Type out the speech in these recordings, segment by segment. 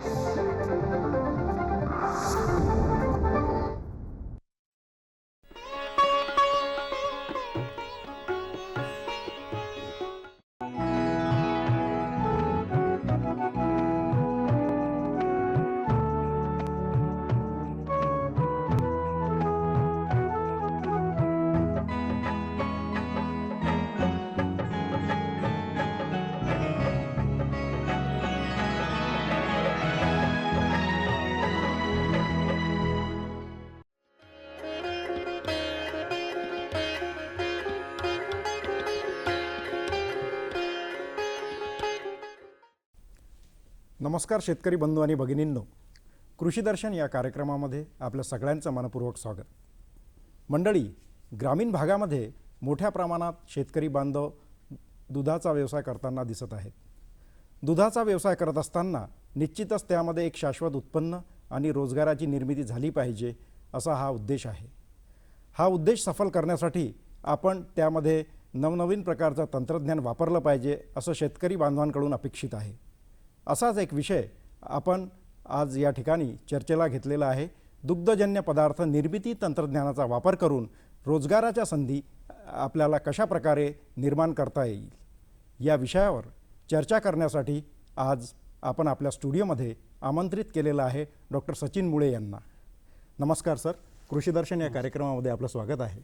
you नमस्कार शेतकरी बंधू आणि भगिनींनो. कृषीदर्शन या कार्यक्रमामध्ये आपल्या सगळ्यांचं मनपूर्वक स्वागत. मंडळी ग्रामीण भागामध्ये मोठ्या प्रमाणात शेतकरी बांधव दुधाचा व्यवसाय करताना दिसत आहेत. दुधाचा व्यवसाय करत असताना निश्चितच त्यामध्ये एक शाश्वत उत्पन्न आणि रोजगाराची निर्मिती झाली पाहिजे असा हा उद्देश आहे. हा उद्देश सफल करण्यासाठी आपण त्यामध्ये नवनवीन प्रकारचं तंत्रज्ञान वापरलं पाहिजे असं शेतकरी बांधवांकडून अपेक्षित आहे. असाच एक विषय आपण आज या ठिकाणी चर्चेला घेतलेला आहे. दुग्धजन्य पदार्थ निर्मिती तंत्रज्ञानाचा वापर करून रोजगाराच्या संधी आपल्याला कशा प्रकारे निर्माण करता येईल या विषयावर चर्चा करण्यासाठी आज आपण आपल्या स्टुडिओमध्ये आमंत्रित केलेलं आहे डॉक्टर सचिन मुळे यांना. नमस्कार सर. कृषीदर्शन या कार्यक्रमामध्ये आपलं स्वागत आहे.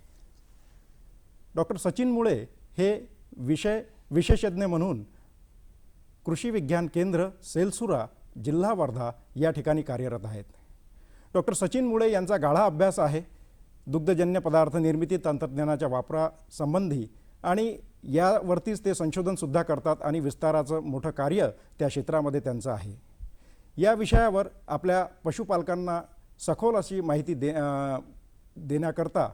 डॉक्टर सचिन मुळे हे विषय विशेषज्ञ म्हणून कृषी विज्ञान केंद्र सेलसुरा जिल्हा वर्धा या ठिकाणी कार्यरत आहेत. डॉक्टर सचिन मुळे यांचा गाढा अभ्यास आहे. दुग्धजन्य पदार्थ निर्मिती तंत्रज्ञानाच्या वापरासंबंधी आणि यावरतीच ते संशोधनसुद्धा करतात आणि विस्ताराचं मोठं कार्य त्या क्षेत्रामध्ये त्यांचं आहे. या विषयावर आपल्या पशुपालकांना सखोल अशी माहिती दे देण्याकरता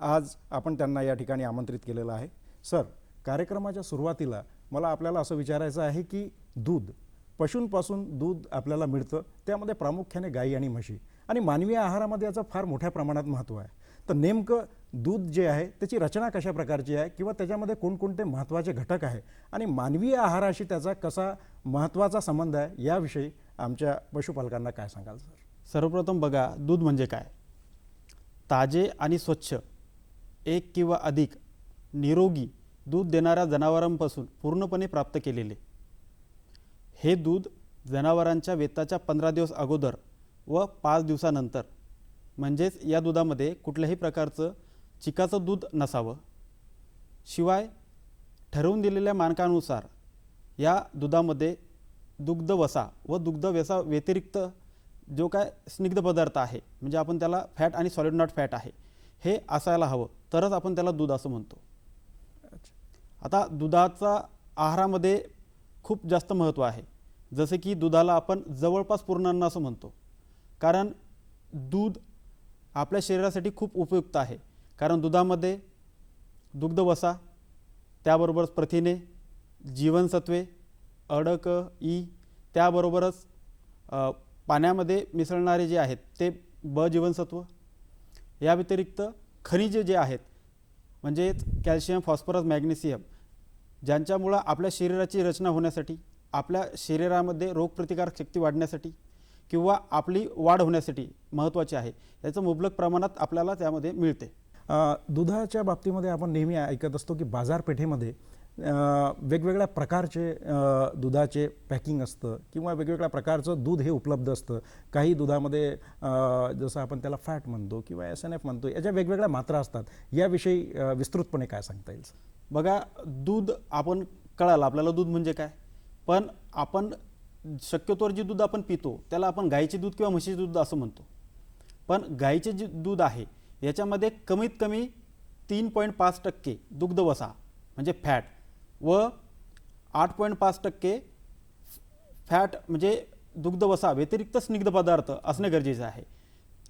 आज आपण त्यांना या ठिकाणी आमंत्रित केलेलं आहे. सर कार्यक्रमाच्या सुरुवातीला मला आपल्याला असं विचारायचं आहे की दूध पशूंपासून दूध आपल्याला मिळतं त्यामध्ये प्रामुख्याने गाई आणि म्हशी. आणि मानवी आहारामध्ये याचं फार मोठ्या प्रमाणात महत्त्व आहे. तर नेमकं दूध जे आहे त्याची रचना कशा प्रकारची आहे किंवा त्याच्यामध्ये कोणकोणते महत्त्वाचे घटक आहे आणि मानवी आहाराशी त्याचा कसा महत्त्वाचा संबंध आहे याविषयी आमच्या पशुपालकांना काय सांगाल सर? सर्वप्रथम बघा दूध म्हणजे काय? ताजे आणि स्वच्छ एक किंवा अधिक निरोगी दूध देणाऱ्या जनावरांपासून पूर्णपणे प्राप्त केलेले. हे दूध जनावरांच्या वेताच्या पंधरा दिवस अगोदर व पाच दिवसानंतर म्हणजेच या दुधामध्ये कुठल्याही प्रकारचं चिकाचं दूध नसावं. शिवाय ठरवून दिलेल्या मानकानुसार या दुधामध्ये दुग्ध वसा व दुग्ध व्यसा व्यतिरिक्त जो काय स्निग्ध पदार्थ आहे म्हणजे आपण त्याला फॅट आणि सॉलिड नॉट फॅट आहे हे असायला हवं. तरच आपण त्याला दूध असं म्हणतो. आता दुधाचा आहारामध्ये खूप जास्त महत्त्व आहे. जसे की दुधाला आपण जवळपास पूर्णान्न असं म्हणतो. कारण दूध आपल्या शरीरासाठी खूप उपयुक्त आहे. कारण दुधामध्ये दुग्धवसा त्याबरोबरच प्रथिने जीवनसत्वे अडक ई त्याबरोबरच पाण्यामध्ये मिसळणारे जे आहेत ते ब जीवनसत्व या व्यतिरिक्त खनिजे जे आहेत म्हणजेच कॅल्शियम फॉस्फरस मॅग्नेशियम ज्यांच्यामुळं आपल्या शरीराची रचना होण्यासाठी आपल्या शरीरामध्ये रोगप्रतिकारक शक्ती वाढण्यासाठी किंवा आपली वाढ होण्यासाठी महत्त्वाचे आहे. याचं मुबलक प्रमाणात आपल्याला त्यामध्ये मिळते. दुधाच्या बाबतीमध्ये आपण नेहमी ऐकत असतो की बाजारपेठेमध्ये वेगवेगळ्या प्रकारचे दुधाचे पॅकिंग असतं किंवा वेगवेगळ्या प्रकारचं दूध हे उपलब्ध असतं. काही दुधामध्ये जसं आपण त्याला फॅट म्हणतो किंवा एस एन एफ म्हणतो याच्या वेगवेगळ्या मात्रा असतात. याविषयी विस्तृतपणे काय सांगता येईल बघा दूध आपण कळालं आपल्याला दूध म्हणजे काय? पण आपण शक्यतोवर जे दूध आपण पितो त्याला आपण गाईचे दूध किंवा म्हशीचे दूध असं म्हणतो. पण गाईचे जे दूध आहे याच्यामध्ये कमीत कमी तीन पॉईंट पाच टक्के दुग्धवसा म्हणजे फॅट व आठ पॉईंट पाच टक्के फॅट म्हणजे दुग्धवसा व्यतिरिक्त स्निग्ध पदार्थ असणे गरजेचे आहे.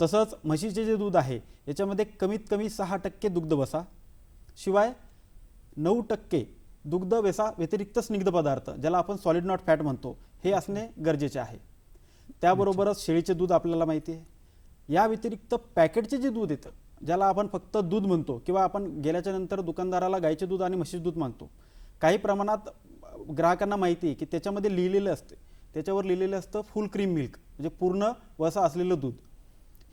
तसंच म्हशीचे जे दूध आहे याच्यामध्ये कमीत कमी सहा टक्के दुग्धवसा शिवाय नऊ टक्के दुग्ध वेसा व्यतिरिक्त स्निग्ध पदार्थ ज्याला आपण सॉलिड नॉट फॅट म्हणतो हे असणे गरजेचे आहे. त्याबरोबरच शेळीचे दूध आपल्याला माहिती आहे. या व्यतिरिक्त पॅकेटचे जे दूध येतं ज्याला आपण फक्त दूध म्हणतो किंवा आपण गेल्याच्यानंतर दुकानदाराला गाईचे दूध आणि म्हशीचे दूध मागतो काही प्रमाणात ग्राहकांना माहिती आहे की त्याच्यामध्ये लिहिलेलं असते. त्याच्यावर लिहिलेलं असतं फुल क्रीम मिल्क म्हणजे पूर्ण वसा असलेलं दूध.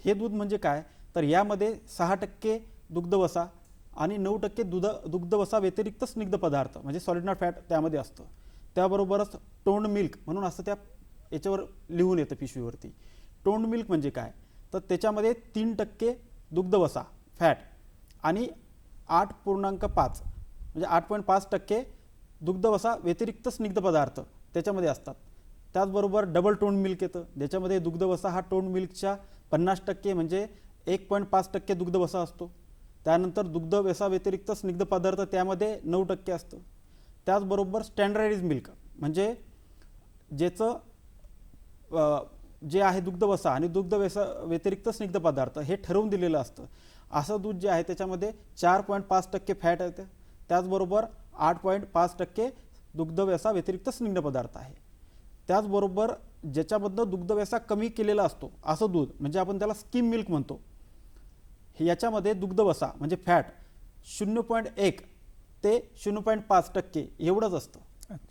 हे दूध म्हणजे काय? तर यामध्ये सहा टक्के दुग्धवसा आणि नऊ टक्के दुध दुग्धवसा व्यतिरिक्त स्निग्ध पदार्थ म्हणजे सॉलिड नॉट फॅट त्यामध्ये असतं. त्याबरोबरच टोंड मिल्क म्हणून असं त्या याच्यावर लिहून येतं पिशवीवरती. टोंड मिल्क म्हणजे काय? तर त्याच्यामध्ये तीन टक्के दुग्धवसा फॅट आणि आठ पूर्णांक पाच म्हणजे आठ पॉईंट पाच टक्के दुग्धवसा व्यतिरिक्त स्निग्ध पदार्थ त्याच्यामध्ये असतात. त्याचबरोबर डबल टोंड मिल्क येतं. ज्याच्यामध्ये दुग्धवसा हा टोंड मिल्कच्या पन्नास टक्के म्हणजे एक पॉईंट पाच टक्के दुग्धवसा असतो. त्यानंतर दुग्धवसा व्यतिरिक्त स्निग्ध पदार्थ त्यामध्ये नऊ टक्के असतं. त्याचबरोबर स्टँडर्डाइज मिल्क म्हणजे ज्याचं जे आहे दुग्धवसा आणि दुग्धव्यसा व्यतिरिक्त स्निग्ध पदार्थ हे ठरवून दिलेलं असतं. असं दूध जे आहे त्याच्यामध्ये चार पॉईंट पाच टक्के फॅट येतं. त्याचबरोबर आठ पॉईंट पाच टक्के दुग्धव्यसा व्यतिरिक्त स्निग्ध पदार्थ आहे. त्याचबरोबर ज्याच्याबद्दल दुग्धव्यसा कमी केलेला असतो असं दूध म्हणजे आपण त्याला स्किम मिल्क म्हणतो हे याच्यामध्ये दुग्धवसा म्हणजे फॅट शून्य पॉईंट एक ते शून्य पॉईंट पाच टक्के एवढंच असतं.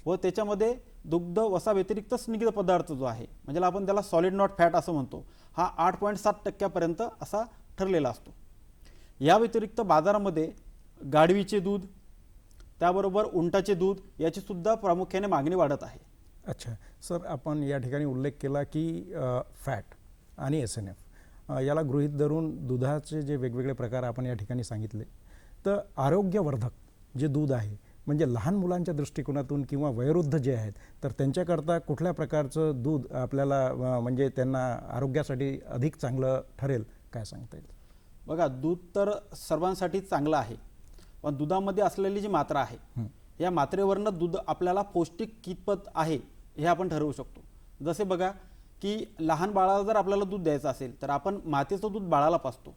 व त्याच्यामध्ये दुग्ध वसा व्यतिरिक्त स्निग्ध पदार्थ जो आहे म्हणजे आपण त्याला सॉलिड नॉट फॅट असं म्हणतो हा आठ पॉईंट सात टक्क्यापर्यंत असा ठरलेला असतो. या व्यतिरिक्त बाजारामध्ये गाढवीचे दूध त्याबरोबर उंटाचे दूध याची सुद्धा प्रामुख्याने मागणी वाढत आहे. अच्छा. सर आपण या ठिकाणी उल्लेख केला की फॅट आणि एस एन एफ याला गृहीत धरून दुधाचे जे वेगवेगळे प्रकार आपण या ठिकाणी सांगितले तर आरोग्यवर्धक जे दूध आहे म्हणजे लहान मुलांच्या दृष्टिकोनातून किंवा वयोवृद्ध जे आहेत तर त्यांच्याकरता कुठल्या प्रकारचं दूध आपल्याला म्हणजे त्यांना आरोग्यासाठी अधिक चांगलं ठरेल काय सांगता येईल? बघा दूध तर सर्वांसाठी चांगलं आहे. पण दुधामध्ये असलेली जी मात्रा आहे. या मात्रेवरनं दूध आपल्याला पौष्टिक कितपत आहे हे आपण ठरवू शकतो. जसे बघा की लहान बाळाला जर आपल्याला दूध द्यायचं असेल तर आपण मातेचं दूध बाळाला पाजतो.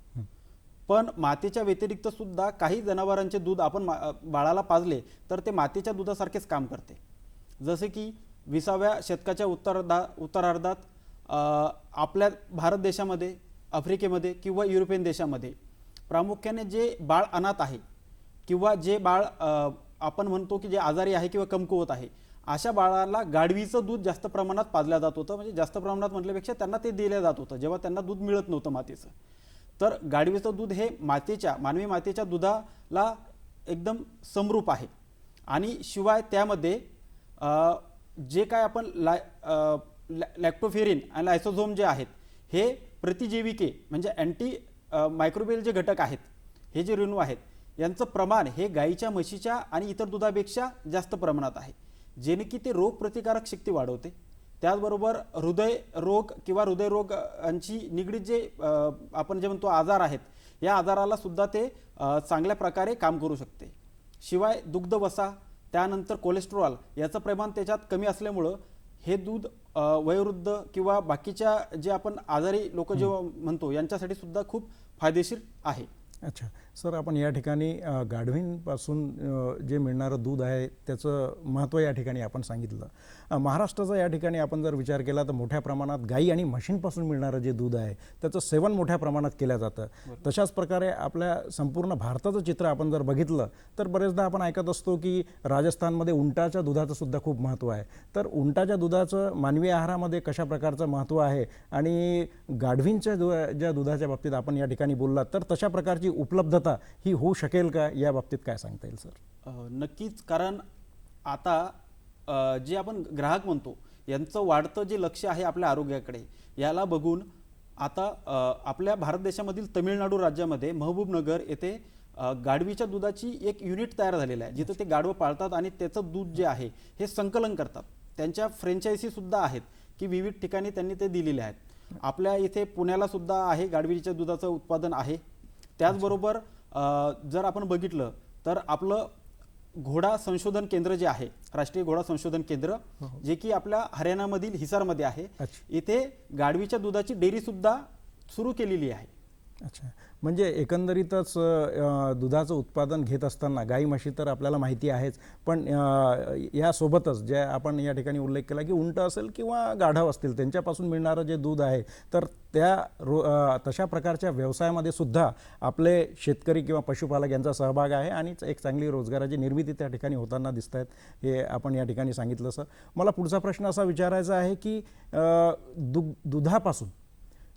पण मातेच्या व्यतिरिक्त सुद्धा काही जनावरांचे दूध आपण बाळाला पाजले तर ते मातेच्या दुधासारखेच काम करते. जसे की विसाव्या शतकाच्या उत्तरार्धा उत्तरार्धात आपल्या भारत देशामध्ये आफ्रिकेमध्ये किंवा युरोपियन देशामध्ये प्रामुख्याने जे बाळ अनाथ आहे किंवा जे बाळ आपण म्हणतो की जे आजारी आहे किंवा कमकुवत आहे अशा बाळाला गाढवीचं दूध जास्त प्रमाणात पाजलं जात होतं. म्हणजे जास्त प्रमाणात म्हटल्यापेक्षा त्यांना ते दिलं जात होतं. जेव्हा त्यांना दूध मिळत नव्हतं मातेचं. तर गाढवीचं दूध हे मातेच्या मानवी मातेच्या दुधाला एकदम समरूप आहे. आणि शिवाय त्यामध्ये जे काय आपण लाय लॅ- लॅक्टोफेरिन आणि लायसोझोम जे आहेत हे प्रतिजैविके म्हणजे अँटी मायक्रोबेल जे घटक आहेत हे जे रेणू आहेत यांचं प्रमाण हे गाईच्या म्हशीच्या आणि इतर दुधापेक्षा जास्त प्रमाणात आहे. जेणे की ते रोगप्रतिकारक शक्ती वाढवते. त्याचबरोबर हृदय रोग किंवा हृदयरोगांची निगडीत जे आपण जे म्हणतो आजार आहेत या आजाराला सुद्धा ते चांगल्या प्रकारे काम करू शकते. शिवाय दुग्धवसा त्यानंतर कोलेस्ट्रॉल याचं प्रमाण त्याच्यात कमी असल्यामुळं हे दूध वयोवृद्ध किंवा बाकीच्या जे आपण आजारी लोक जेव्हा म्हणतो यांच्यासाठी सुद्धा खूप फायदेशीर आहे. अच्छा. सर आपण या ठिकाणी गाढवींपासून जे मिळणारं दूध आहे त्याचं महत्त्व या ठिकाणी आपण सांगितलं. महाराष्ट्राचा या ठिकाणी आपण जर विचार केला तर मोठ्या प्रमाणात गाई आणि म्हशींपासून मिळणारं जे दूध आहे त्याचं सेवन मोठ्या प्रमाणात केलं जातं. तशाच प्रकारे आपल्या संपूर्ण भारताचं चित्र आपण जर बघितलं तर बरेचदा आपण ऐकत असतो की राजस्थानमध्ये उंटाच्या दुधाचं सुद्धा खूप महत्त्व आहे. तर उंटाच्या दुधाचं मानवी आहारामध्ये कशा प्रकारचं महत्त्व आहे आणि गाढवींच्या दु ज्या दुधाच्या बाबतीत आपण या ठिकाणी बोललात तर तशा प्रकारची उपलब्धता ही होऊ शकेल का या बाबतीत काय सांगता येईल सर? नक्कीच कारण आता जे आपण ग्राहक म्हणतो यांचं वाढतं जे लक्ष आहे आपल्या आरोग्याकडे याला बघून आता आपल्या भारत देशामधील तमिळनाडू राज्यामध्ये महबूबनगर येथे गाढवीच्या दुधाची एक युनिट तयार झालेलं आहे जिथं ते गाढवं पाळतात आणि त्याचं दूध जे आहे हे संकलन करतात. त्यांच्या फ्रँचायसीसुद्धा आहेत की विविध ठिकाणी त्यांनी ते दिलेले आहेत. आपल्या इथे पुण्याला सुद्धा आहे गाढवीच्या दुधाचं उत्पादन आहे. त्याचबरोबर जर आपण बघितलं तर आपलं घोडा संशोधन केंद्र जे आहे राष्ट्रीय घोडा संशोधन केंद्र जे की आपल्या हरियाणामधील हिसारमध्ये आहे. इथे गाढवीच्या दुधाची डेअरी सुद्धा सुरू केलेली आहे अच्छा. म्हणजे एकंदरीतच दुधाचं उत्पादन घेत असताना गाई म्हशी तर आपल्याला माहिती आहेच. पण यासोबतच जे आपण या ठिकाणी उल्लेख केला की उंट असेल किंवा गाढव असतील त्यांच्यापासून मिळणारं जे दूध आहे तर त्या रो तशा प्रकारच्या व्यवसायामध्ये सुद्धा आपले शेतकरी किंवा पशुपालक यांचा सहभाग आहे आणि एक चांगली रोजगाराची निर्मिती त्या ठिकाणी होताना दिसत आहेत हे आपण या ठिकाणी सांगितलं सर. मला पुढचा प्रश्न असा विचारायचा आहे की अ, दुग दुधापासून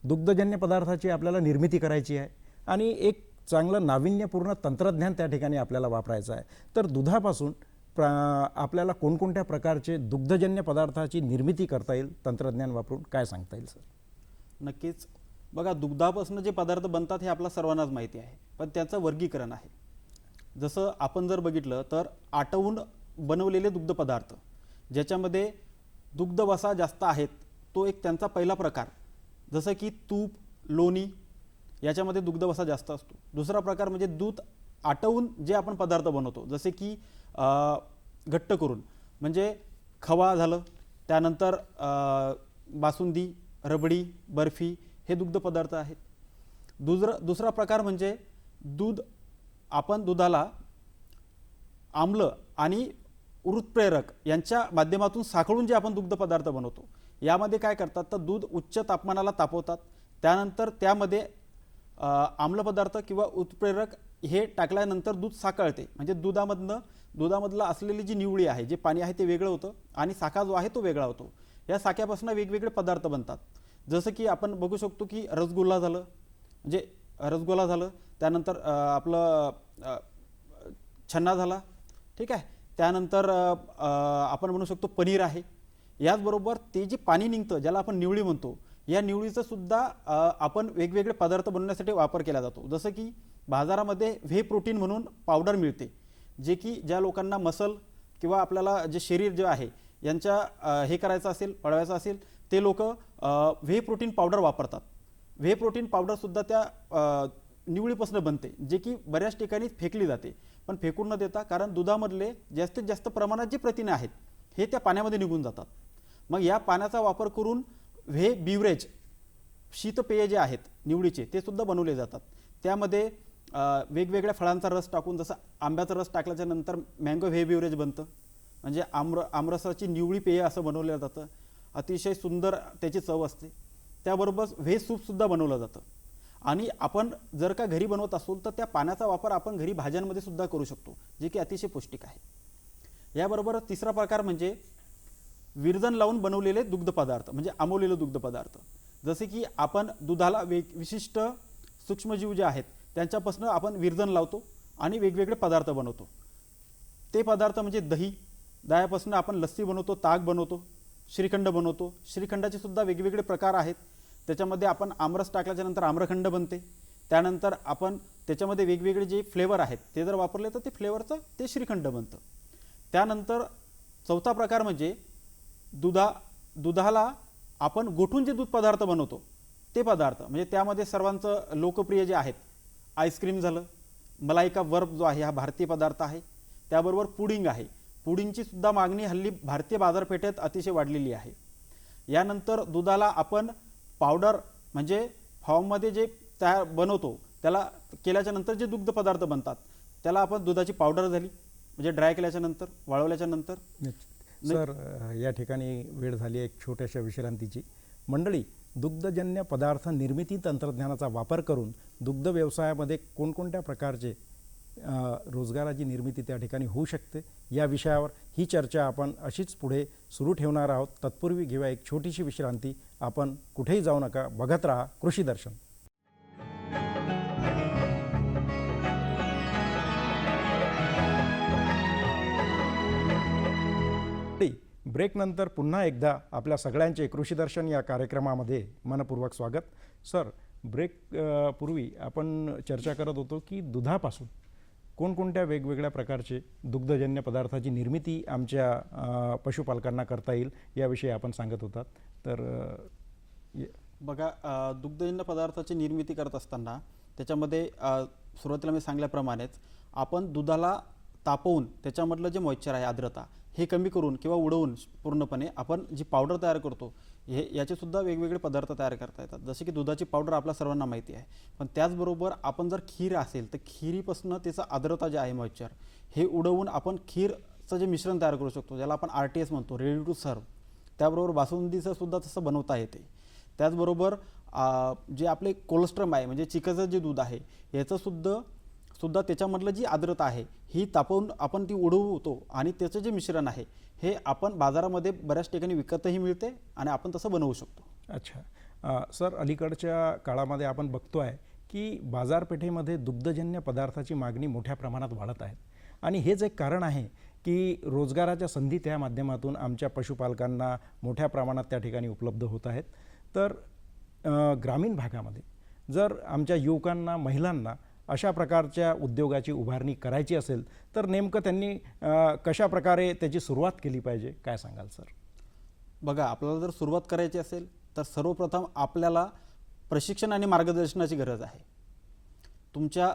दुग्धजन्य पदार्थाची आपल्याला निर्मिती करायची आहे आणि एक चांगलं नाविन्यपूर्ण तंत्रज्ञान त्या ठिकाणी आपल्याला वापरायचं आहे. तर दुधापासून प्रा आपल्याला कोणकोणत्या प्रकारचे दुग्धजन्य पदार्थाची निर्मिती करता येईल तंत्रज्ञान वापरून काय सांगता येईल सर? नक्कीच. बघा दुग्धापासून जे पदार्थ बनतात हे आपल्या सर्वांनाच माहिती आहे पण त्याचं वर्गीकरण आहे. जसं आपण जर बघितलं तर आटवून बनवलेले दुग्धपदार्थ ज्याच्यामध्ये दुग्धवसा जास्त आहेत तो एक त्यांचा पहिला प्रकार. जसं की तूप लोणी याच्यामध्ये दुग्धवसा जास्त असतो. दुसरा प्रकार म्हणजे दूध आटवून जे आपण पदार्थ बनवतो जसे की घट्ट करून. म्हणजे खवा झालं त्यानंतर बासुंदी रबडी बर्फी हे दुग्ध पदार्थ आहेत. दुसरा दुसरा प्रकार म्हणजे दूध आपण दुधाला आम्ल आणि उत्प्रेरक यांच्या माध्यमातून साखळून जे आपण दुग्ध पदार्थ बनवतो यामध्ये काय करतात तर दूध उच्च तापमानाला तापवतात. त्यानंतर त्यामध्ये आम्लपदार्थ आम्ल पदार्थ किंवा उत्प्रेरक हे टाकल्यानंतर दूध साकळते. म्हणजे दुधामधनं दुधामधलं असलेली जी निवळी आहे जे पाणी आहे ते वेगळं होतं आणि साखा जो आहे तो वेगळा होतो. या साख्यापासून वेगवेगळे पदार्थ बनतात. जसं की आपण बघू शकतो की रसगुल्ला झालं. म्हणजे रसगुल्ला झालं त्यानंतर आपलं छन्ना झाला. ठीक आहे? त्यानंतर आपण म्हणू शकतो पनीर आहे. याचबरोबर ते जे पाणी निघतं ज्याला आपण निवळी म्हणतो या निवळीचं सुद्धा आपण वेगवेगळे पदार्थ बनवण्यासाठी वापर केला जातो. जसं की बाजारामध्ये व्हे प्रोटीन म्हणून पावडर मिळते जे की ज्या लोकांना मसल किंवा आपल्याला जे शरीर जे आहे यांच्या हे करायचं असेल पळवायचं असेल ते लोक व्हे प्रोटीन पावडर वापरतात. व्हे प्रोटीन पावडरसुद्धा त्या निवळीपासून बनते जे की बऱ्याच ठिकाणी फेकली जाते. पण फेकून न देता कारण दुधामधले जास्तीत जास्त प्रमाणात जे प्रथिने आहेत हे त्या पाण्यामध्ये निघून जातात. मग या पाण्याचा वापर करून व्हे बिवरेज शीतपेय जे आहेत निवडीचे ते सुद्धा बनवले जातात. त्यामध्ये वेगवेगळ्या फळांचा रस टाकून जसं आंब्याचा रस टाकल्याच्या नंतर मँगो व्हे बिवरेज बनतं. म्हणजे आम्र आमरसाची निवळी पेय असं बनवलं जातं. अतिशय सुंदर त्याची चव असते. त्याबरोबर व्हेज सूपसुद्धा बनवलं जातं. आणि आपण जर का घरी बनवत असू तर त्या पाण्याचा वापर आपण घरी भाज्यांमध्ये सुद्धा करू शकतो जे की अतिशय पौष्टिक आहे. याबरोबर तिसरा प्रकार म्हणजे विरजन लावून बनवलेले दुग्ध पदार्थ म्हणजे आंबवलेले दुग्ध पदार्थ जसे की आपण दुधाला वेग विशिष्ट सूक्ष्मजीव जे आहेत त्यांच्यापासून आपण विरजन लावतो आणि वेगवेगळे पदार्थ बनवतो. ते पदार्थ म्हणजे दही. दह्यापासून आपण लस्सी बनवतो ताक बनवतो श्रीखंड बनवतो. श्रीखंडाचे सुद्धा वेगवेगळे प्रकार आहेत. त्याच्यामध्ये आपण आमरस टाकल्याच्या नंतर आम्रखंड बनते. त्यानंतर आपण त्याच्यामध्ये वेगवेगळे जे फ्लेवर आहेत ते जर वापरले तर ते फ्लेवरचं ते श्रीखंड बनतं. त्यानंतर चौथा प्रकार म्हणजे दुधा दुधाला आपण गोठून जे दूध पदार्थ बनवतो ते पदार्थ. म्हणजे त्यामध्ये सर्वांचं लोकप्रिय जे आहेत आईस्क्रीम झालं मलाईका वर्ब जो आहे हा भारतीय पदार्थ आहे. त्याबरोबर पुडिंग आहे. पुडिंगची सुद्धा मागणी हल्ली भारतीय बाजारपेठेत अतिशय वाढलेली आहे. यानंतर दुधाला आपण पावडर म्हणजे फॉर्ममध्ये जे तयार बनवतो त्याला केल्याच्यानंतर जे दुग्ध पदार्थ बनतात त्याला आपण दुधाची पावडर झाली म्हणजे ड्राय केल्याच्यानंतर वाळवल्याच्यानंतर सर या ठिकाणी वेळ झाली एक छोट्याशा विश्रांतीची. मंडळी दुग्धजन्य पदार्थ निर्मिती तंत्रज्ञानाचा वापर करून दुग्ध व्यवसायामध्ये कोणकोणत्या प्रकारचे रोजगाराची निर्मिती त्या ठिकाणी होऊ शकते? या विषयावर ही चर्चा आपण अशीच पुढे सुरू ठेवणार आहोत. तत्पूर्वी घेऊया एक छोटीशी विश्रांती. आपण कुठेही जाऊ नका बघत राहा कृषी दर्शन. ब्रेकनंतर पुन्हा एकदा आपल्या सगळ्यांचे कृषीदर्शन या कार्यक्रमामध्ये मनपूर्वक स्वागत. सर ब्रेक पूर्वी आपण चर्चा करत होतो की दुधापासून कोणकोणत्या वेगवेगळ्या प्रकारचे दुग्धजन्य पदार्थाची निर्मिती आमच्या पशुपालकांना करता येईल याविषयी आपण सांगत होतात तर ये- बघा दुग्धजन्य पदार्थाची निर्मिती करत असताना त्याच्यामध्ये सुरुवातीला मी सांगल्याप्रमाणेच आपण दुधाला तापवून त्याच्यामधलं जे मॉइश्चर आहे आर्द्रता हे कमी करून किंवा उडवून पूर्णपणे आपण जी पावडर तयार करतो हे याचेसुद्धा वेगवेगळे पदार्थ तयार करता येतात. जसे की दुधाची पावडर आपल्या सर्वांना माहिती आहे. पण त्याचबरोबर आपण जर खीर असेल तर खिरीपासून त्याचं आर्द्रता जे आहे मॉइश्चर हे उडवून आपण खीरचं जे मिश्रण तयार करू शकतो ज्याला आपण आर टी एस म्हणतो रेडी टू सर्व त्याबरोबर बासुंदीचं सुद्धा तसं बनवता येते. त्याचबरोबर जे आपले कोलेस्ट्रम आहे म्हणजे चिकचं जे दूध आहे याचंसुद्धा सुद्धा त्याच्यामधलं जी आर्द्रता आहे ही तापवून आपण ती उडवतो आणि त्याचं जे मिश्रण आहे हे आपण बाजारामध्ये बऱ्याच ठिकाणी विकतही मिळते आणि आपण तसं बनवू शकतो. अच्छा. सर अलीकडच्या काळामध्ये आपण बघतो आहे की बाजारपेठेमध्ये दुग्धजन्य पदार्थाची मागणी मोठ्या प्रमाणात वाढत आहे. आणि हेच एक कारण आहे की रोजगाराच्या संधी त्या माध्यमातून आमच्या पशुपालकांना मोठ्या प्रमाणात त्या ठिकाणी उपलब्ध होत आहेत. तर ग्रामीण भागामध्ये जर आमच्या युवकांना महिलांना अशा प्रकारच्या उद्योगाची उभारणी करायची असेल तर नेमकं त्यांनी कशा प्रकारे त्याची सुरुवात केली पाहिजे? काय सांगाल सर? बघा आपल्याला जर सुरुवात करायची असेल तर सर्वप्रथम आपल्याला प्रशिक्षण आणि मार्गदर्शनाची गरज आहे. तुमच्या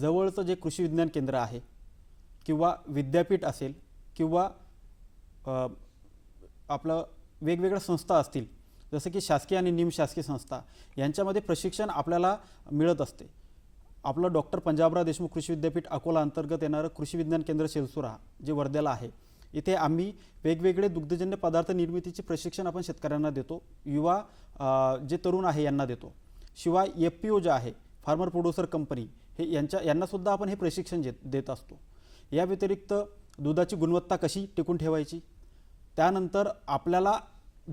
जवळचं जे कृषी विज्ञान केंद्र आहे किंवा विद्यापीठ असेल किंवा आपलं वेगवेगळ्या संस्था असतील जसं की शासकीय आणि निमशासकीय संस्था यांच्यामध्ये प्रशिक्षण आपल्याला मिळत असते. आपलं डॉक्टर पंजाबराव देशमुख कृषी विद्यापीठ अकोला अंतर्गत येणारं कृषी विज्ञान केंद्र शेलसुरा जे वर्ध्याला आहे. इथे आम्ही वेगवेगळे दुग्धजन्य पदार्थ निर्मितीचे प्रशिक्षण आपण शेतकऱ्यांना देतो युवा जे तरुण आहे यांना देतो. शिवाय एफ पी ओ जे आहे फार्मर प्रोड्युसर कंपनी हे यांच्या यांनासुद्धा आपण हे प्रशिक्षण जे देत असतो. या व्यतिरिक्त दुधाची गुणवत्ता कशी टिकून ठेवायची? त्यानंतर आपल्याला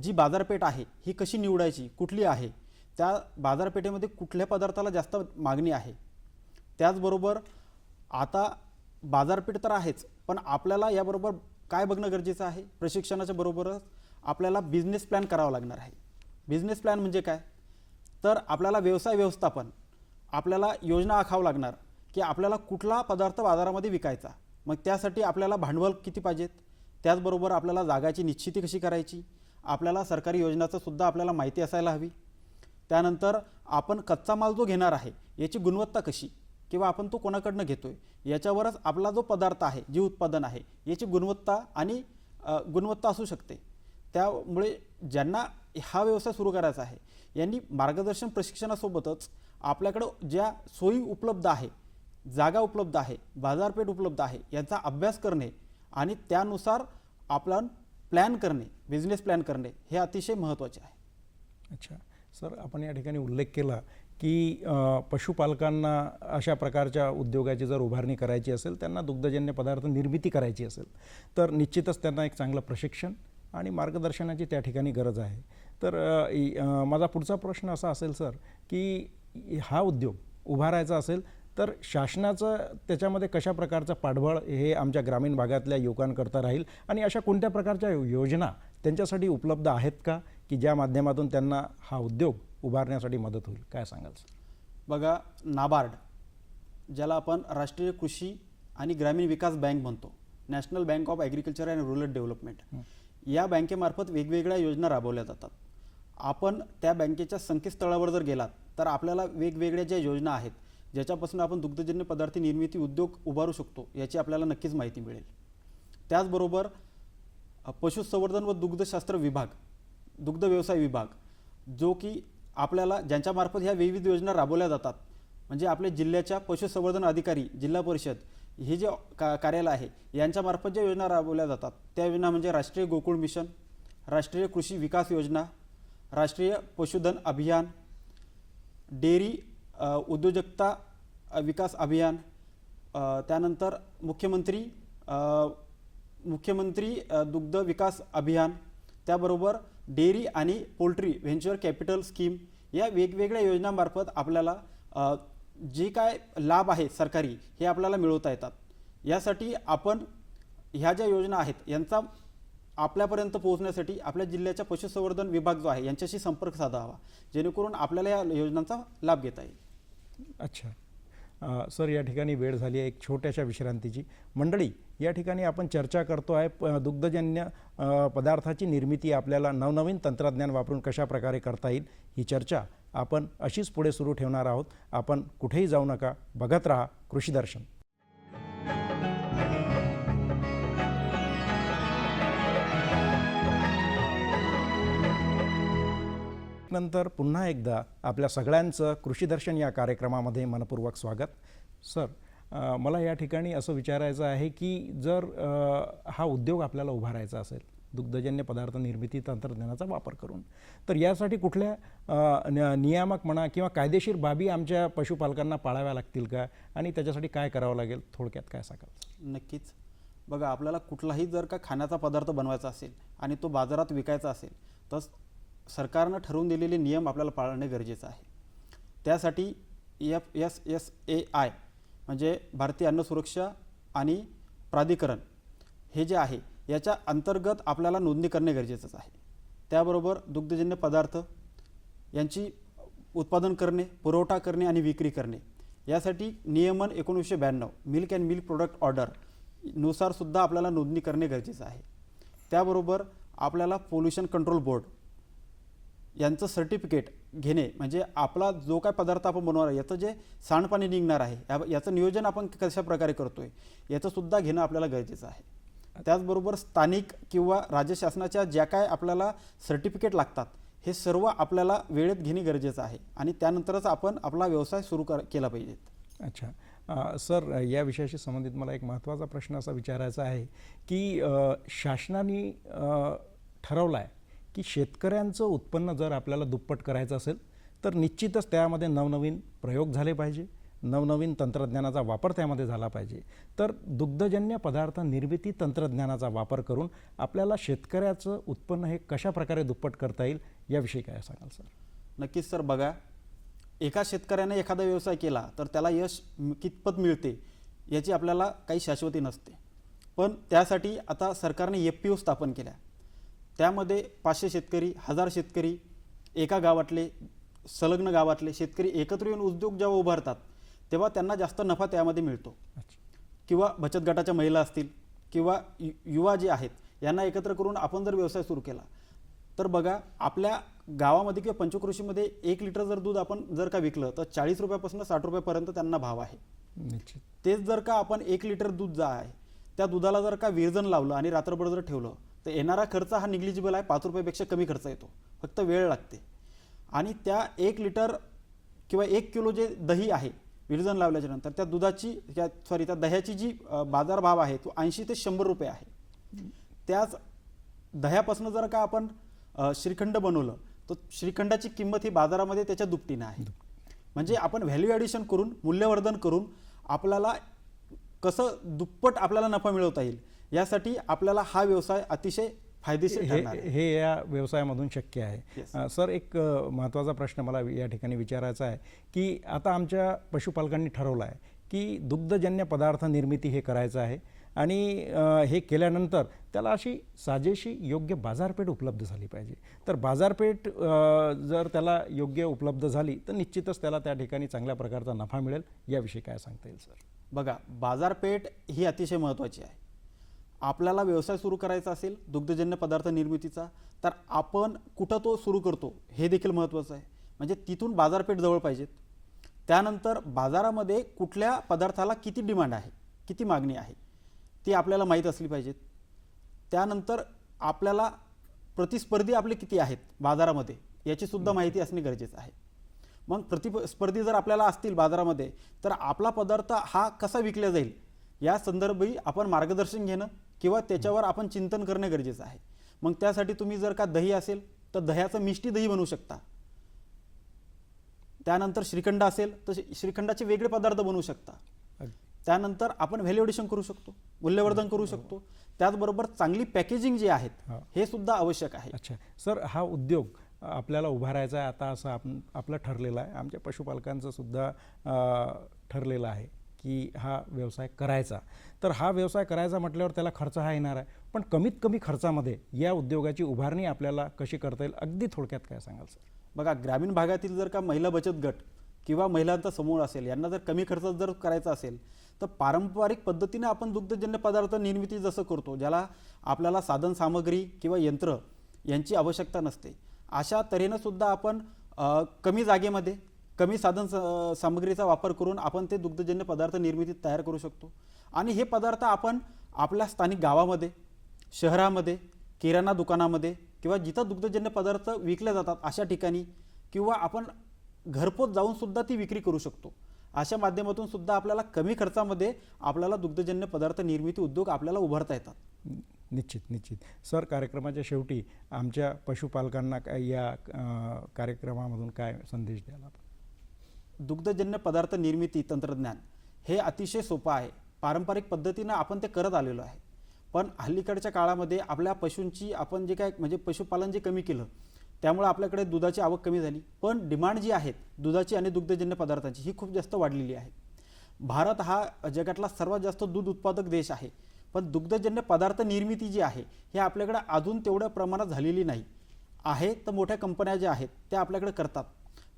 जी बाजारपेठ आहे ही कशी निवडायची कुठली आहे? त्या बाजारपेठेमध्ये कुठल्या पदार्थाला जास्त मागणी आहे? त्याचबरोबर आता बाजारपेठ तर आहेच पण आपल्याला याबरोबर काय बघणं गरजेचं आहे? प्रशिक्षणाच्या बरोबरच आपल्याला बिझनेस प्लॅन करावा लागणार आहे. बिझनेस प्लॅन म्हणजे काय? तर आपल्याला व्यवसाय व्यवस्थापन आपल्याला योजना आखावं लागणार की आपल्याला कुठला पदार्थ बाजारामध्ये विकायचा. मग त्यासाठी आपल्याला भांडवल किती पाहिजेत? त्याचबरोबर आपल्याला जागाची निश्चिती कशी करायची? आपल्याला सरकारी योजनाचं सुद्धा आपल्याला माहिती असायला हवी. त्यानंतर आपण कच्चा माल जो घेणार आहे याची गुणवत्ता कशी? किंवा आपण तो कोणाकडनं आहे याच्यावरच आपला जो पदार्थ आहे जे उत्पादन आहे याची गुणवत्ता आणि गुणवत्ता असू शकते. त्यामुळे ज्यांना हा व्यवसाय सुरू करायचा आहे यांनी मार्गदर्शन प्रशिक्षणासोबतच आपल्याकडं ज्या सोयी उपलब्ध आहे जागा उपलब्ध आहे बाजारपेठ उपलब्ध आहे यांचा अभ्यास करणे आणि त्यानुसार आपला प्लॅन करणे बिझनेस प्लॅन करणे हे अतिशय महत्त्वाचे आहे. अच्छा. सर आपण या ठिकाणी उल्लेख केला की पशुपालकांना अशा प्रकारच्या उद्योगाची जर उभारणी करायची असेल त्यांना दुग्धजन्य पदार्थ निर्मिती करायची असेल तर निश्चितच त्यांना एक चांगलं प्रशिक्षण आणि मार्गदर्शनाची त्या ठिकाणी गरज आहे. तर माझा पुढचा प्रश्न असा असेल सर की हा उद्योग उभारायचा असेल तर शासनाचं त्याच्यामध्ये कशा प्रकारचं पाठबळ हे आमच्या ग्रामीण भागातल्या युवकांकरता राहील आणि अशा कोणत्या प्रकारच्या योजना त्यांच्यासाठी उपलब्ध आहेत का की ज्या माध्यमातून त्यांना हा उद्योग उभारण्यासाठी मदत होईल. काय सांगाल? सर बघा नाबार्ड ज्याला आपण राष्ट्रीय कृषी आणि ग्रामीण विकास बँक म्हणतो national bank of agriculture and rural development या बँकेमार्फत वेगवेगळ्या योजना राबवल्या जातात. आपण त्या बँकेच्या संकेतस्थळावर जर गेलात तर आपल्याला वेगवेगळ्या ज्या योजना आहेत ज्याच्यापासून आपण दुग्धजन्य पदार्थ निर्मिती उद्योग उभारू शकतो याची आपल्याला नक्कीच माहिती मिळेल. त्याचबरोबर पशुसंवर्धन व दुग्धशास्त्र विभाग दुग्ध व्यवसाय विभाग जो की आपल्याला ज्यांच्यामार्फत ह्या विविध योजना राबवल्या जातात म्हणजे आपल्या जिल्ह्याच्या पशुसंवर्धन अधिकारी जिल्हा परिषद हे जे का कार्यालय आहे यांच्यामार्फत ज्या योजना राबवल्या जातात त्या योजना म्हणजे राष्ट्रीय गोकुळ मिशन राष्ट्रीय कृषी विकास योजना राष्ट्रीय पशुधन अभियान डेअरी उद्योजकता विकास अभियान त्यानंतर मुख्यमंत्री मुख्यमंत्री दुग्ध विकास अभियान त्याबरोबर डेअरी आणि पोल्ट्री व्हेंचर कॅपिटल स्कीम या वेगवेगळ्या योजनांमार्फत आपल्याला जे काय लाभ आहे सरकारी हे आपल्याला मिळवता येतात. यासाठी आपण ह्या ज्या योजना आहेत यांचा आपल्यापर्यंत पोहोचण्यासाठी आपल्या जिल्ह्याच्या पशुसंवर्धन विभाग जो आहे यांच्याशी संपर्क साधावा जेणेकरून आपल्याला या योजनांचा लाभ घेता येईल. अच्छा. सर या ठिकाणी वेळ झाली आहे एक छोट्याशा विश्रांतीची. मंडळी या ठिकाणी आपण चर्चा करतो आहे प दुग्धजन्य पदार्थाची निर्मिती आपल्याला नवनवीन तंत्रज्ञान वापरून कशा प्रकारे करता येईल ही चर्चा आपण अशीच पुढे सुरू ठेवणार आहोत. आपण कुठेही जाऊ नका बघत राहा कृषीदर्शन नंतर पुन्हा एकदा आपल्या सगळ्यांचं कृषीदर्शन या कार्यक्रमामध्ये मनपूर्वक स्वागत. सर मला या ठिकाणी असं विचारायचं आहे की जर हा उद्योग आपल्याला उभारायचा असेल दुग्धजन्य पदार्थ निर्मिती तंत्रज्ञानाचा वापर करून तर यासाठी कुठल्या नियामक म्हणा किंवा कायदेशीर बाबी आमच्या पशुपालकांना पाळाव्या लागतील का? आणि त्याच्यासाठी काय करावं लागेल? थोडक्यात काय सांगाल? नक्कीच. बघा आपल्याला कुठलाही जर का खाण्याचा पदार्थ बनवायचा असेल आणि तो बाजारात विकायचा असेल तर सरकारनं ठरवून दिलेले नियम आपल्याला पाळणे गरजेचं आहे. त्यासाठी F S S A I म्हणजे भारतीय अन्न सुरक्षा आणि प्राधिकरण हे जे आहे याच्या अंतर्गत आपल्याला नोंदणी करणे गरजेचंच आहे. त्याबरोबर दुग्धजन्य पदार्थ यांची उत्पादन करणे पुरवठा करणे आणि विक्री करणे. यासाठी नियमन एकोणीसशे ब्याण्णव milk and milk product order नुसारसुद्धा आपल्याला नोंदणी करणे गरजेचं आहे. त्याबरोबर आपल्याला पोल्युशन कंट्रोल बोर्ड यांचं सर्टिफिकेट घेणे म्हणजे आपला जो काय पदार्थ आपण बनवणार आहे याचं जे सांडपाणी निघणार आहे या- याचं नियोजन आपण कशा प्रकारे करतो आहे याचंसुद्धा घेणं आपल्याला गरजेचं आहे. त्याचबरोबर स्थानिक किंवा राज्य शासनाच्या ज्या काय आपल्याला सर्टिफिकेट लागतात हे सर्व आपल्याला वेळेत घेणे गरजेचं आहे आणि त्यानंतरच आपण आपला व्यवसाय सुरू कर केला पाहिजेत अच्छा. सर या विषयाशी संबंधित मला एक महत्त्वाचा प्रश्न असा विचारायचा आहे की शासनाने ठरवला ठरवलं आहे की शेतकऱ्यांचं उत्पन्न जर आपल्याला दुप्पट करायचं असेल तर निश्चितच त्यामध्ये नवनवीन प्रयोग झाले पाहिजे. नवनवीन तंत्रज्ञानाचा वापर त्यामध्ये झाला पाहिजे. तर दुग्धजन्य पदार्थ निर्मिती तंत्रज्ञानाचा वापर करून आपल्याला शेतकऱ्याचं उत्पन्न हे कशा प्रकारे दुप्पट करता येईल याविषयी काय सांगाल सर? नक्कीच सर. बघा एका शेतकऱ्याने एखादा व्यवसाय केला तर त्याला यश कितपत मिळते याची आपल्याला काही शाश्वती नसते. पण त्यासाठी आता सरकारने एफ पी ओ स्थापन केल्या. त्यामध्ये पाचशे शेतकरी हजार शेतकरी एका गावातले संलग्न गावातले शेतकरी एकत्र येऊन उद्योग जेव्हा उभारतात तेव्हा त्यांना जास्त नफा त्यामध्ये मिळतो. किंवा बचत गटाच्या महिला असतील किंवा यु- युवा जे आहेत यांना एकत्र करून आपण जर व्यवसाय सुरू केला तर बघा आपल्या गावामध्ये किंवा पंचकृषीमध्ये एक लिटर जर दूध आपण जर का विकलं तर चाळीस रुपयापासून साठ रुपयापर्यंत त्यांना भाव आहे. तेच जर का आपण एक लिटर दूध जे आहे त्या दुधाला जर का विरजन लावलं आणि रात्रभर जर ठेवलं तर येणारा खर्च हा निग्लिजिबल आहे पाच रुपयापेक्षा कमी खर्च येतो. फक्त वेळ लागते. आणि त्या एक लिटर किंवा एक किलो जे दही आहे विरजन लावल्याच्यानंतर त्या दुधाची त्या सॉरी त्या दह्याची जी बाजारभाव आहे तो ऐंशी ते शंभर रुपये आहे. त्याच दह्यापासून जर का आपण श्रीखंड बनवलं तर श्रीखंडाची किंमत ही बाजारामध्ये त्याच्या दुपटीनं आहे. म्हणजे आपण व्हॅल्यू ॲडिशन करून मूल्यवर्धन करून आपल्याला कसं दुप्पट आपल्याला नफा मिळवता येईल यासाठी आपल्याला हा व्यवसाय अतिशय फायदेशीर हे हे या व्यवसायामधून शक्य आहे. Yes. सर एक महत्त्वाचा प्रश्न मला या ठिकाणी विचारायचा आहे की आता आमच्या पशुपालकांनी ठरवलं आहे की दुग्धजन्य पदार्थ निर्मिती हे करायचं आहे आणि हे केल्यानंतर त्याला अशी साजेशी योग्य बाजारपेठ उपलब्ध झाली पाहिजे. तर बाजारपेठ जर त्याला योग्य उपलब्ध झाली तर निश्चितच त्याला त्या ठिकाणी चांगल्या प्रकारचा नफा मिळेल. याविषयी काय सांगता येईल सर? बघा बाजारपेठ ही अतिशय महत्त्वाची आहे. आपल्याला व्यवसाय सुरू करायचा असेल दुग्धजन्य पदार्थ निर्मितीचा तर आपण कुठं तो सुरू करतो हे देखील महत्त्वाचं आहे. म्हणजे तिथून बाजारपेठ जवळ पाहिजेत. त्यानंतर बाजारामध्ये कुठल्या पदार्थाला किती डिमांड आहे किती मागणी आहे ती आपल्याला माहीत असली पाहिजेत. त्यानंतर आपल्याला प्रतिस्पर्धी आपले किती आहेत बाजारामध्ये याची सुद्धा माहिती असणे गरजेचं आहे. मग प्रतिस्पर्धी जर आपल्याला असतील बाजारामध्ये तर आपला पदार्थ हा कसा विकला जाईल या संदर्भी आपण मार्गदर्शन घेणं किंवा त्याच्यावर आपण चिंतन करणं गरजेचं आहे. मग त्यासाठी तुम्ही जर का दही असेल तर दह्याचं मिष्टी दही बनवू शकता. त्यानंतर श्रीखंड असेल तर श्रीखंडाचे वेगळे पदार्थ बनवू शकता. त्यानंतर आपण व्हॅल्युएडिशन करू शकतो मूल्यवर्धन करू शकतो. त्याचबरोबर चांगली पॅकेजिंग जी आहेत हा. सुद्धा आवश्यक आहे. अच्छा. सर हा उद्योग आपल्याला उभारायचा आहे आता असं आपण आपलं ठरलेलं आहे. आमच्या पशुपालकांचं सुद्धा ठरलेलं आहे. की हा व्यवसाय करायचा. तर हा व्यवसाय करायचा म्हटल्यावर त्याला खर्च हा येणार आहे. पण कमीत कमी खर्चामध्ये या उद्योगाची उभारणी आपल्याला कशी करता येईल अगदी थोडक्यात काय सांगाल सर? बघा ग्रामीण भागातील जर का महिला बचत गट किंवा महिलांचा समूह असेल यांना जर कमी खर्चात जर करायचा असेल तर पारंपरिक पद्धतीने आपण दुग्धजन्य पदार्थ निर्मिती जसं करतो ज्याला आपल्याला साधन सामग्री किंवा यंत्र यांची आवश्यकता नसते. अशा तऱ्हेनं सुद्धा आपण कमी जागेमध्ये कमी साधन स- सामग्रीचा वापर करून आपण ते दुग्धजन्य पदार्थ निर्मितीत तयार करू शकतो. आणि हे पदार्थ आपण आपल्या स्थानिक गावामध्ये शहरामध्ये किराणा दुकानामध्ये किंवा जिथं दुग्धजन्य पदार्थ विकले जातात अशा ठिकाणी किंवा आपण घरपोच जाऊनसुद्धा ती विक्री करू शकतो. अशा माध्यमातून सुद्धा आपल्याला कमी खर्चामध्ये आपल्याला दुग्धजन्य पदार्थ निर्मिती उद्योग आपल्याला उभारता येतात. निश्चित निश्चित. सर कार्यक्रमाच्या शेवटी आमच्या पशुपालकांना काय या कार्यक्रमामधून काय संदेश द्याल आपण? दुग्धजन्य पदार्थ निर्मिती तंत्रज्ञान हे अतिशय सोपं आहे. पारंपरिक पद्धतीनं आपण ते करत आलेलो आहे. पण हल्लीकडच्या काळामध्ये आपल्या पशूंची आपण जे काय म्हणजे पशुपालन जे कमी केलं त्यामुळे आपल्याकडे दुधाची आवक कमी झाली. पण डिमांड जी आहेत दुधाची आणि दुग्धजन्य पदार्थांची ही खूप जास्त वाढलेली आहे. भारत हा जगातला सर्वात जास्त दूध उत्पादक देश आहे. पण दुग्धजन्य पदार्थ निर्मिती जी आहे हे आपल्याकडे अजून तेवढ्या प्रमाणात झालेली नाही. आहे तर मोठ्या कंपन्या ज्या आहेत त्या आपल्याकडे करतात.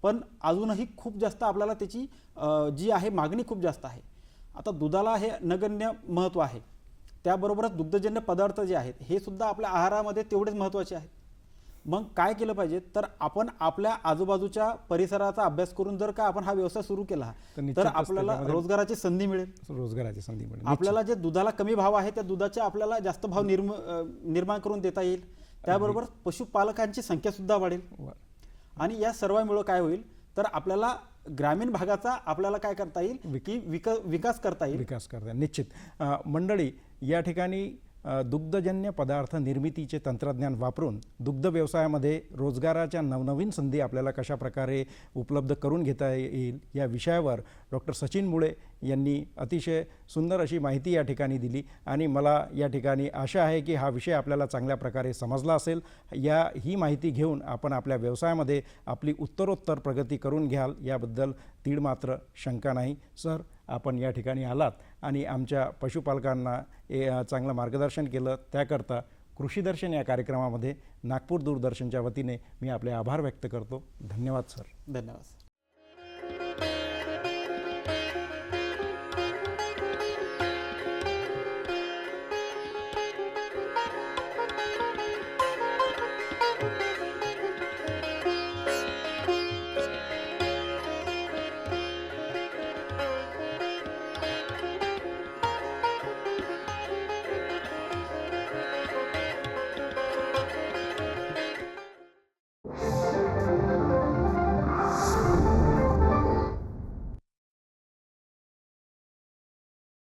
पण अजूनही खूप जास्त आपल्याला त्याची जी आहे मागणी खूप जास्त आहे. आता दुधाला हे नगण्य महत्त्व आहे. त्याबरोबरच दुग्धजन्य पदार्थ जे आहेत हे सुद्धा आपल्या आहारामध्ये तेवढेच महत्त्वाचे आहेत. मग काय केलं पाहिजे? तर आपण आपल्या आजूबाजूच्या परिसराचा अभ्यास करून जर का आपण हा व्यवसाय सुरू केला तर आपल्याला रोजगाराची संधी मिळेल. रोजगाराची संधी मिळेल. आपल्याला जे दुधाला कमी भाव आहे त्या दुधाचे आपल्याला जास्त भाव निर्म निर्माण करून देता येईल. त्याबरोबर पशुपालकांची संख्या सुद्धा वाढेल. आणि या सर्वांमुळे काय होईल? तर आपल्याला ग्रामीण भागाचा आपल्याला काय करता येईल? की विक विकास करता येईल. विकास करता निश्चित. मंडळी या ठिकाणी दुग्धजन्य पदार्थ निर्मितीचे तंत्रज्ञान वापरून दुग्ध व्यवसायामध्ये रोजगाराच्या नवनवीन संधी आपल्याला कशा प्रकारे उपलब्ध करून घेता येईल या विषयावर डॉक्टर सचिन मुळे यांनी अतिशय सुंदर अशी माहिती या ठिकाणी दिली. आणि मला या ठिकाणी आशा आहे की हा विषय आपल्याला चांगल्या प्रकारे समजला असेल. या ही माहिती घेऊन आपण आपल्या व्यवसायामध्ये आपली उत्तरोत्तर प्रगती करून घ्याल. याबद्दल तीळ मात्र शंका नाही. सर आपण या ठिकाणी आलात आणि आमच्या पशुपालकांना ए चांगलं मार्गदर्शन केलं त्याकरता कृषीदर्शन या कार्यक्रमामध्ये नागपूर दूरदर्शनच्या वतीने मी आपले आभार व्यक्त करतो. धन्यवाद सर. धन्यवाद